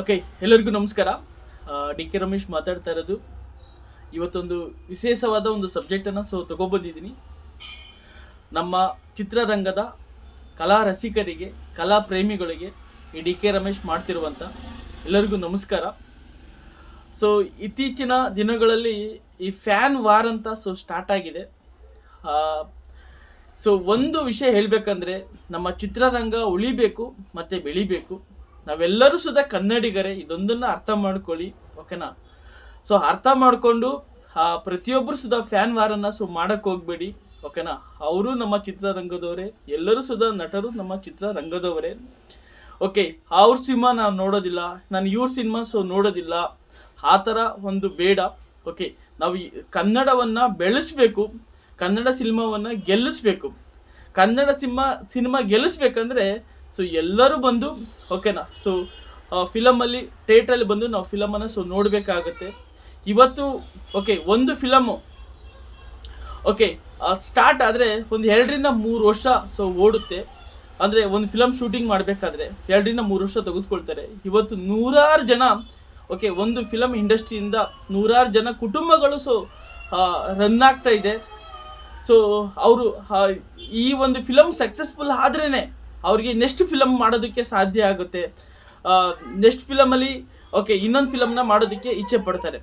Okay ಎಲ್ಲರಿಗೂ ನಮಸ್ಕಾರ. D K Ramesh ಮಾತಾಡ್ತಾ ಇರೋದು. ಇವತ್ತೊಂದು ವಿಶೇಷವಾದ ಒಂದು ಸಬ್ಜೆಕ್ಟನ್ನು ಸೊ ತಗೊಬಂದಿದ್ದೀನಿ. ನಮ್ಮ ಚಿತ್ರರಂಗದ ಕಲಾ ರಸಿಕರಿಗೆ, ಕಲಾ ಪ್ರೇಮಿಗಳಿಗೆ ಈ ಡಿ ಕೆ ರಮೇಶ್ ಮಾಡ್ತಿರುವಂಥ ಎಲ್ಲರಿಗೂ ನಮಸ್ಕಾರ. ಸೊ ಇತ್ತೀಚಿನ ದಿನಗಳಲ್ಲಿ ಈ ಫ್ಯಾನ್ ವಾರ್ ಅಂತ ಸೊ ಸ್ಟಾರ್ಟ್ ಆಗಿದೆ. ಸೊ ಒಂದು ವಿಷಯ ಹೇಳಬೇಕಂದ್ರೆ ನಮ್ಮ ಚಿತ್ರರಂಗ ಉಳಿಬೇಕು ಮತ್ತು ಬೆಳಿಬೇಕು. ನಾವೆಲ್ಲರೂ ಸುದ ಕನ್ನಡಿಗರೇ, ಇದೊಂದನ್ನು ಅರ್ಥ ಮಾಡ್ಕೊಳ್ಳಿ, ಓಕೆನಾ? ಸೊ ಅರ್ಥ ಮಾಡಿಕೊಂಡು ಪ್ರತಿಯೊಬ್ಬರು ಸುದ ಫ್ಯಾನ್ ವಾರನ್ನು ಸೊ ಮಾಡೋಕ್ಕೆ ಹೋಗ್ಬೇಡಿ, ಓಕೆನಾ? ಅವರು ನಮ್ಮ ಚಿತ್ರರಂಗದವರೇ, ಎಲ್ಲರೂ ಸುದ ನಟರು ನಮ್ಮ ಚಿತ್ರರಂಗದವರೇ. ಓಕೆ, ಅವ್ರ ಸಿನಿಮಾ ನಾವು ನೋಡೋದಿಲ್ಲ, ನಾನು ಇವ್ರ ಸಿನಿಮಾ ಸೊ ನೋಡೋದಿಲ್ಲ, ಆ ಥರ ಒಂದು ಬೇಡ, ಓಕೆ? ನಾವು ಕನ್ನಡವನ್ನು ಬೆಳೆಸಬೇಕು, ಕನ್ನಡ ಸಿನಿಮಾವನ್ನು ಗೆಲ್ಲಿಸ್ಬೇಕು. ಕನ್ನಡ ಸಿನಿಮಾ ಸಿನಿಮಾ ಗೆಲ್ಲಿಸ್ಬೇಕಂದ್ರೆ ಸೊ ಎಲ್ಲರೂ ಬಂದು ಓಕೆನಾ ಸೊ ಫಿಲಮಲ್ಲಿ ಥಿಯೇಟ್ರಲ್ಲಿ ಬಂದು ನಾವು ಫಿಲಮನ್ನು ಸೊ ನೋಡಬೇಕಾಗತ್ತೆ. ಇವತ್ತು ಓಕೆ ಒಂದು ಫಿಲಮು ಓಕೆ ಸ್ಟಾರ್ಟ್ ಆದರೆ ಒಂದು ಎರಡರಿಂದ ಮೂರು ವರ್ಷ ಸೊ ಓಡುತ್ತೆ. ಅಂದರೆ ಒಂದು ಫಿಲಮ್ ಶೂಟಿಂಗ್ ಮಾಡಬೇಕಾದ್ರೆ ಎರಡರಿಂದ ಮೂರು ವರ್ಷ ತೆಗೆದುಕೊಳ್ತಾರೆ. ಇವತ್ತು ನೂರಾರು ಜನ ಓಕೆ ಒಂದು ಫಿಲಮ್ ಇಂಡಸ್ಟ್ರಿಯಿಂದ ನೂರಾರು ಜನ ಕುಟುಂಬಗಳು ಸೊ ರನ್ ಆಗ್ತಾ ಇದೆ. ಸೊ ಅವರು ಈ ಒಂದು ಫಿಲಮ್ ಸಕ್ಸಸ್ಫುಲ್ ಆದ್ರೇ ಅವ್ರಿಗೆ ನೆಕ್ಸ್ಟ್ ಫಿಲಮ್ ಮಾಡೋದಕ್ಕೆ ಸಾಧ್ಯ ಆಗುತ್ತೆ. ನೆಕ್ಸ್ಟ್ ಫಿಲಮಲ್ಲಿ ಓಕೆ ಇನ್ನೊಂದು ಫಿಲಮ್ನ ಮಾಡೋದಕ್ಕೆ ಇಚ್ಛೆ ಪಡ್ತಾರೆ.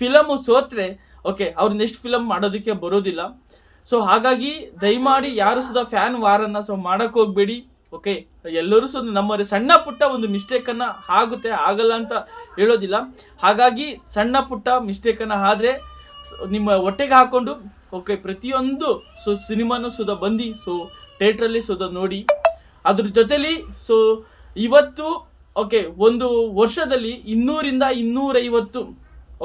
ಫಿಲಮು ಸೋತ್ರೆ ಓಕೆ ಅವ್ರು ನೆಕ್ಸ್ಟ್ ಫಿಲಮ್ ಮಾಡೋದಕ್ಕೆ ಬರೋದಿಲ್ಲ. ಸೊ ಹಾಗಾಗಿ ದಯಮಾಡಿ ಯಾರು ಸುದ ಫ್ಯಾನ್ ವಾರನ್ನು ಸೊ ಮಾಡೋಕ್ಕೆ ಹೋಗ್ಬೇಡಿ ಓಕೆ ಎಲ್ಲರೂ ಸಹ ನಮ್ಮವರ ಸಣ್ಣ ಪುಟ್ಟ ಒಂದು ಮಿಸ್ಟೇಕನ್ನು ಆಗುತ್ತೆ, ಆಗಲ್ಲ ಅಂತ ಹೇಳೋದಿಲ್ಲ. ಹಾಗಾಗಿ ಸಣ್ಣ ಪುಟ್ಟ ಮಿಸ್ಟೇಕನ್ನು ಆದರೆ ನಿಮ್ಮ ಹೊಟ್ಟೆಗೆ ಹಾಕ್ಕೊಂಡು ಓಕೆ ಪ್ರತಿಯೊಂದು ಸೊ ಸಿನಿಮಾನು ಸುದ ಬಂದು ಸೊ ಥಿಯೇಟ್ರಲ್ಲಿ ಸುದ ನೋಡಿ. ಅದ್ರ ಜೊತೆಲಿ ಸೊ ಇವತ್ತು ಓಕೆ ಒಂದು ವರ್ಷದಲ್ಲಿ ಇನ್ನೂರಿಂದ ಇನ್ನೂರೈವತ್ತು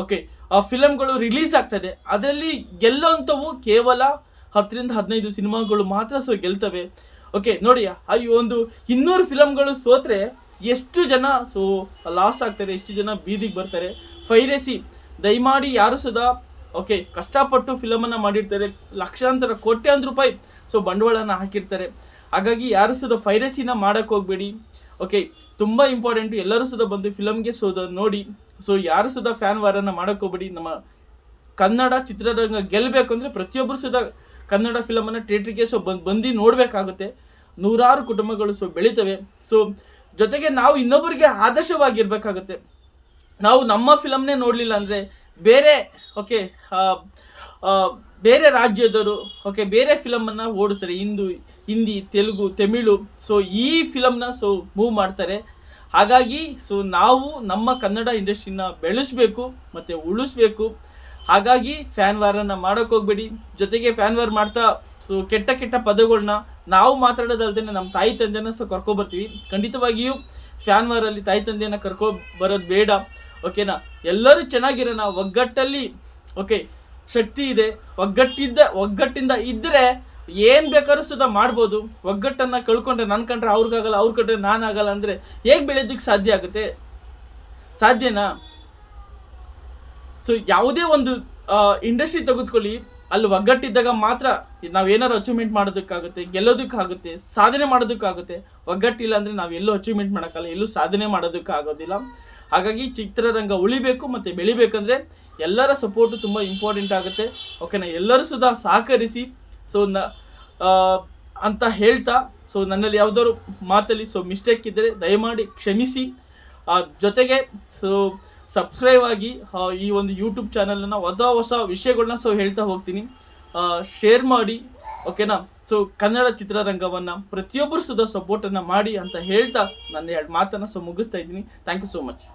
ಓಕೆ ಆ ಫಿಲಮ್ಗಳು ರಿಲೀಸ್ ಆಗ್ತದೆ. ಅದರಲ್ಲಿ ಗೆಲ್ಲೋಂಥವು ಕೇವಲ ಹತ್ತರಿಂದ ಹದಿನೈದು ಸಿನಿಮಾಗಳು ಮಾತ್ರ ಸೊ ಗೆಲ್ತವೆ. ಓಕೆ ನೋಡಿ ಈ ಒಂದು ಇನ್ನೂರು ಫಿಲಮ್ಗಳು ಸೋತ್ರೆ ಎಷ್ಟು ಜನ ಸೊ ಲಾಸ್ ಆಗ್ತಾರೆ, ಎಷ್ಟು ಜನ ಬೀದಿಗೆ ಬರ್ತಾರೆ. ಫೈರೇಸಿ, ದಯಮಾಡಿ ಯಾರು ಸುದಾ ಓಕೆ ಕಷ್ಟಪಟ್ಟು ಫಿಲಮನ್ನು ಮಾಡಿರ್ತಾರೆ. ಲಕ್ಷಾಂತರ, ಕೋಟ್ಯಾಂತರ ರೂಪಾಯಿ ಸೊ ಬಂಡವಾಳನ ಹಾಕಿರ್ತಾರೆ. ಹಾಗಾಗಿ ಯಾರು ಸುದ ಫೈರಸಿನ ಮಾಡೋಕ್ಕೆ ಹೋಗ್ಬೇಡಿ. ಓಕೆ ತುಂಬ ಇಂಪಾರ್ಟೆಂಟು ಎಲ್ಲರೂ ಸುದ ಬಂದು ಫಿಲಮ್ಗೆ ಸೋದ ನೋಡಿ. ಸೊ ಯಾರು ಸುದ ಫ್ಯಾನ್ ವಾರನ್ನು ಮಾಡೋಕ್ಕೆ ಹೋಗ್ಬೇಡಿ. ನಮ್ಮ ಕನ್ನಡ ಚಿತ್ರರಂಗ ಗೆಲ್ಲಬೇಕು ಅಂದರೆ ಪ್ರತಿಯೊಬ್ಬರು ಸುದ ಕನ್ನಡ ಫಿಲಮನ್ನು ಥಿಯೇಟ್ರಿಗೆ ಸೊ ಬಂದು ಬಂದು ನೋಡಬೇಕಾಗುತ್ತೆ. ನೂರಾರು ಕುಟುಂಬಗಳು ಸೊ ಬೆಳಿತವೆ. ಸೊ ಜೊತೆಗೆ ನಾವು ಇನ್ನೊಬ್ಬರಿಗೆ ಆದರ್ಶವಾಗಿರ್ಬೇಕಾಗುತ್ತೆ. ನಾವು ನಮ್ಮ ಫಿಲಮ್ನೇ ನೋಡಲಿಲ್ಲ ಅಂದರೆ ಬೇರೆ ಓಕೆ ಬೇರೆ ರಾಜ್ಯದವರು ಓಕೆ ಬೇರೆ ಫಿಲಮನ್ನು ಓಡಿಸ್ತಾರೆ. ಹಿಂದು ಹಿಂದಿ, ತೆಲುಗು, ತಮಿಳು ಸೊ ಈ ಫಿಲಮ್ನ ಸೊ ಮೂವ್ ಮಾಡ್ತಾರೆ. ಹಾಗಾಗಿ ಸೊ ನಾವು ನಮ್ಮ ಕನ್ನಡ ಇಂಡಸ್ಟ್ರಿನ ಬೆಳೆಸಬೇಕು, ಮತ್ತು ಉಳಿಸ್ಬೇಕು. ಹಾಗಾಗಿ ಫ್ಯಾನ್ ವಾರನ್ನು ಮಾಡೋಕೆ ಹೋಗ್ಬೇಡಿ. ಜೊತೆಗೆ ಫ್ಯಾನ್ ವಾರ್ ಮಾಡ್ತಾ ಸೊ ಕೆಟ್ಟ ಕೆಟ್ಟ ಪದಗಳನ್ನ ನಾವು ಮಾತಾಡೋದಲ್ದೇ ನಮ್ಮ ತಾಯಿ ತಂದೆನ ಸೊ ಕರ್ಕೊಬರ್ತೀವಿ. ಖಂಡಿತವಾಗಿಯೂ ಫ್ಯಾನ್ ವಾರಲ್ಲಿ ತಾಯಿ ತಂದೆಯನ್ನು ಕರ್ಕೊ ಬರೋದು ಬೇಡ ಓಕೆನಾ ಎಲ್ಲರೂ ಚೆನ್ನಾಗಿರೋಣ. ಒಗ್ಗಟ್ಟಲ್ಲಿ ಓಕೆ ಶಕ್ತಿ ಇದೆ. ಒಗ್ಗಟ್ಟಿದ್ದ, ಒಗ್ಗಟ್ಟಿಂದ ಇದ್ದರೆ ಏನು ಬೇಕಾದ್ರೂ ಸುದ ಮಾಡ್ಬೋದು. ಒಗ್ಗಟ್ಟನ್ನು ಕಳ್ಕೊಂಡ್ರೆ ನನ್ನ ಕಂಡ್ರೆ ಅವ್ರಿಗಾಗಲ್ಲ ಅವ್ರ ಕಂಡ್ರೆ ನಾನಾಗಲ್ಲ ಅಂದರೆ ಹೇಗೆ ಬೆಳೆಯೋದಕ್ಕೆ ಸಾಧ್ಯ ಆಗುತ್ತೆ? ಸಾಧ್ಯನಾ? ಸೊ ಯಾವುದೇ ಒಂದು ಇಂಡಸ್ಟ್ರಿ ತೆಗೆದುಕೊಳ್ಳಿ. ಅಲ್ಲಿ ಒಗ್ಗಟ್ಟಿದ್ದಾಗ ಮಾತ್ರ ನಾವು ಏನಾದ್ರು ಅಚೀವ್ಮೆಂಟ್ ಮಾಡೋದಕ್ಕಾಗುತ್ತೆ, ಗೆಲ್ಲೋದಕ್ಕಾಗುತ್ತೆ, ಸಾಧನೆ ಮಾಡೋದಕ್ಕಾಗುತ್ತೆ. ಒಗ್ಗಟ್ಟಿಲ್ಲ ಅಂದರೆ ನಾವು ಎಲ್ಲೂ ಅಚೀವ್ಮೆಂಟ್ ಮಾಡೋಕ್ಕಲ್ಲ ಎಲ್ಲೂ ಸಾಧನೆ ಮಾಡೋದಕ್ಕಾಗೋದಿಲ್ಲ. ಹಾಗಾಗಿ ಚಿತ್ರರಂಗ ಉಳಿಬೇಕು ಮತ್ತು ಬೆಳಿಬೇಕಂದ್ರೆ ಎಲ್ಲರ ಸಪೋರ್ಟು ತುಂಬ ಇಂಪಾರ್ಟೆಂಟ್ ಆಗುತ್ತೆ. ಓಕೆನಾ ಎಲ್ಲರೂ ಸುಧಾ ಸಹಕರಿಸಿ. ಸೊ ನ ಅಂತ ಹೇಳ್ತಾ ಸೊ ನನ್ನಲ್ಲಿ ಯಾವುದಾದ್ರು ಮಾತಲ್ಲಿ ಸೊ ಮಿಸ್ಟೇಕ್ ಇದ್ದರೆ ದಯಮಾಡಿ ಕ್ಷಮಿಸಿ. ಜೊತೆಗೆ ಸೊ ಸಬ್ಸ್ಕ್ರೈಬ್ ಆಗಿ ಈ ಒಂದು ಯೂಟ್ಯೂಬ್ ಚಾನಲನ್ನು ಹೊಸ ಹೊಸ ವಿಷಯಗಳನ್ನ ಸೊ ಹೇಳ್ತಾ ಹೋಗ್ತೀನಿ. ಶೇರ್ ಮಾಡಿ ಓಕೆನಾ ಸೊ ಕನ್ನಡ ಚಿತ್ರರಂಗವನ್ನು ಪ್ರತಿಯೊಬ್ಬರು ಸುದ ಸಪೋರ್ಟನ್ನು ಮಾಡಿ ಅಂತ ಹೇಳ್ತಾ, ನನ್ನ ಎರಡು ಮಾತನ್ನು ಸೊ ಮುಗಿಸ್ತಾ ಇದ್ದೀನಿ. Thank you so much